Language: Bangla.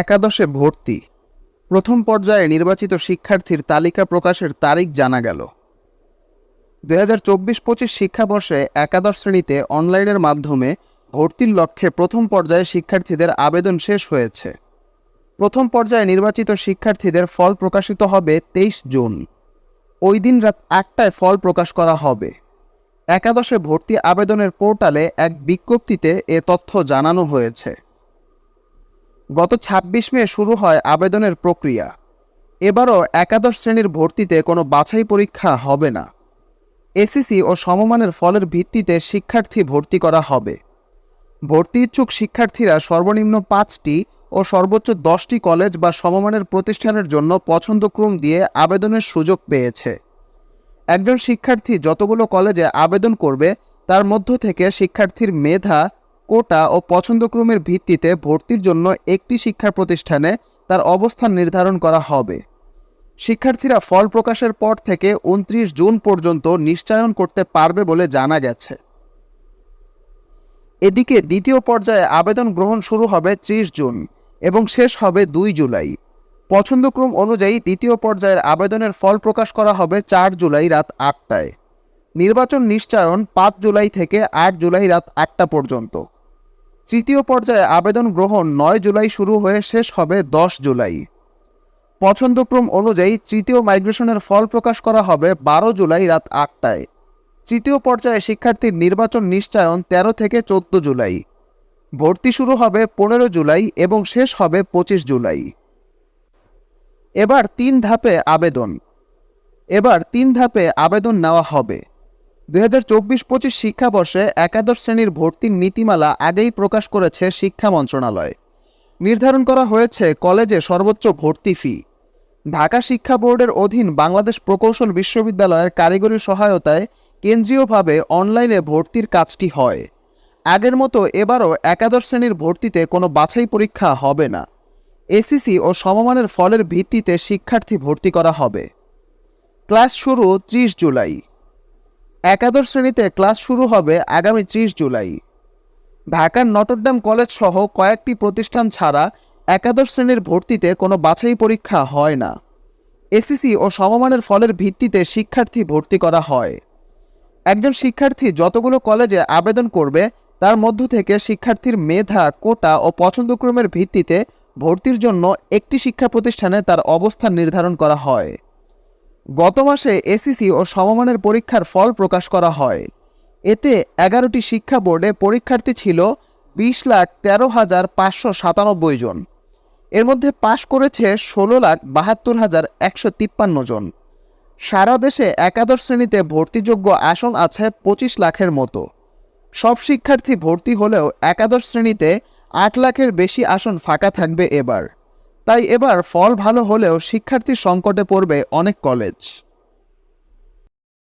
একাদশে ভর্তি। প্রথম পর্যায়ে নির্বাচিত শিক্ষার্থীর তালিকা প্রকাশের তারিখ জানা গেল। দুই হাজার চব্বিশ পঁচিশ শিক্ষাবর্ষে একাদশ শ্রেণীতে অনলাইনের মাধ্যমে ভর্তির লক্ষ্যে প্রথম পর্যায়ে শিক্ষার্থীদের আবেদন শেষ হয়েছে। প্রথম পর্যায়ে নির্বাচিত শিক্ষার্থীদের ফল প্রকাশিত হবে তেইশ জুন। ওই দিন রাত আটটায় ফল প্রকাশ করা হবে। একাদশে ভর্তি আবেদনের পোর্টালে এক বিজ্ঞপ্তিতে এ তথ্য জানানো হয়েছে। গত ২৬ মে শুরু হয় আবেদনের প্রক্রিয়া। এবারও একাদশ শ্রেণির ভর্তিতে কোনো বাছাই পরীক্ষা হবে না। এসিসি ও সমমানের ফলের ভিত্তিতে শিক্ষার্থী ভর্তি করা হবে। ভর্তি ইচ্ছুক শিক্ষার্থীরা সর্বনিম্ন পাঁচটি ও সর্বোচ্চ দশটি কলেজ বা সমমানের প্রতিষ্ঠানের জন্য পছন্দক্রম দিয়ে আবেদনের সুযোগ পেয়েছে। একজন শিক্ষার্থী যতগুলো কলেজে আবেদন করবে, তার মধ্য থেকে শিক্ষার্থীর মেধা কোটা ও পছন্দক্রমের ভিত্তিতে ভর্তির জন্য একটি শিক্ষা প্রতিষ্ঠানে তার অবস্থান নির্ধারণ করা হবে। শিক্ষার্থীরা ফল প্রকাশের পর থেকে উনত্রিশ জুন পর্যন্ত নিশ্চয়ন করতে পারবে বলে জানা গেছে। এদিকে দ্বিতীয় পর্যায়ে আবেদন গ্রহণ শুরু হবে ত্রিশ জুন এবং শেষ হবে দুই জুলাই। পছন্দক্রম অনুযায়ী দ্বিতীয় পর্যায়ের আবেদনের ফল প্রকাশ করা হবে চার জুলাই রাত আটটায়। নির্বাচন নিশ্চয়ন পাঁচ জুলাই থেকে আট জুলাই রাত আটটা পর্যন্ত। তৃতীয় পর্যায়ে আবেদন গ্রহণ নয় জুলাই শুরু হয়ে শেষ হবে দশ জুলাই। পছন্দক্রম অনুযায়ী তৃতীয় মাইগ্রেশনের ফল প্রকাশ করা হবে বারো জুলাই রাত আটটায়। তৃতীয় পর্যায়ে শিক্ষার্থীর নির্বাচন নিশ্চয়ন তেরো থেকে চোদ্দ জুলাই। ভর্তি শুরু হবে পনেরো জুলাই এবং শেষ হবে পঁচিশ জুলাই। এবার তিন ধাপে আবেদন। এবার তিন ধাপে আবেদন নেওয়া হবে। দুই হাজার চব্বিশ পঁচিশ শিক্ষাবর্ষে একাদশ শ্রেণির ভর্তির নীতিমালা আগেই প্রকাশ করেছে শিক্ষা মন্ত্রণালয়। নির্ধারণ করা হয়েছে কলেজে সর্বোচ্চ ভর্তি ফি। ঢাকা শিক্ষা বোর্ডের অধীন বাংলাদেশ প্রকৌশল বিশ্ববিদ্যালয়ের কারিগরি সহায়তায় কেন্দ্রীয়ভাবে অনলাইনে ভর্তির কাজটি হয়। আগের মতো এবারও একাদশ শ্রেণির ভর্তিতে কোনো বাছাই পরীক্ষা হবে না। এসিসি ও সমমানের ফলের ভিত্তিতে শিক্ষার্থী ভর্তি করা হবে। ক্লাস শুরু ত্রিশ জুলাই। একাদশ শ্রেণীতে ক্লাস শুরু হবে আগামী ত্রিশ জুলাই। ঢাকার নটরডাম কলেজ সহ কয়েকটি প্রতিষ্ঠান ছাড়া একাদশ শ্রেণির ভর্তিতে কোনো বাছাই পরীক্ষা হয় না। এসিসি ও সমমানের ফলের ভিত্তিতে শিক্ষার্থী ভর্তি করা হয়। একজন শিক্ষার্থী যতগুলো কলেজে আবেদন করবে, তার মধ্য থেকে শিক্ষার্থীর মেধা, কোটা ও পছন্দক্রমের ভিত্তিতে ভর্তির জন্য একটি শিক্ষা প্রতিষ্ঠানে তার অবস্থান নির্ধারণ করা হয়। গত মাসে এসিসি ও সমমানের পরীক্ষার ফল প্রকাশ করা হয়। এতে এগারোটি শিক্ষা বোর্ডে পরীক্ষার্থী ছিল বিশ লাখ তেরো হাজার পাঁচশো সাতানব্বই জন। এর মধ্যে পাশ করেছে ষোলো লাখ বাহাত্তর হাজার একশো তিপ্পান্ন জন। সারা দেশে একাদশ শ্রেণীতে ভর্তিযোগ্য আসন আছে পঁচিশ লাখের মতো। সব শিক্ষার্থী ভর্তি হলেও একাদশ শ্রেণীতে আট লাখের বেশি আসন ফাঁকা থাকবে এবার। তাই এবার ফল ভালো হলেও শিক্ষার্থী সংকটে পড়বে অনেক কলেজ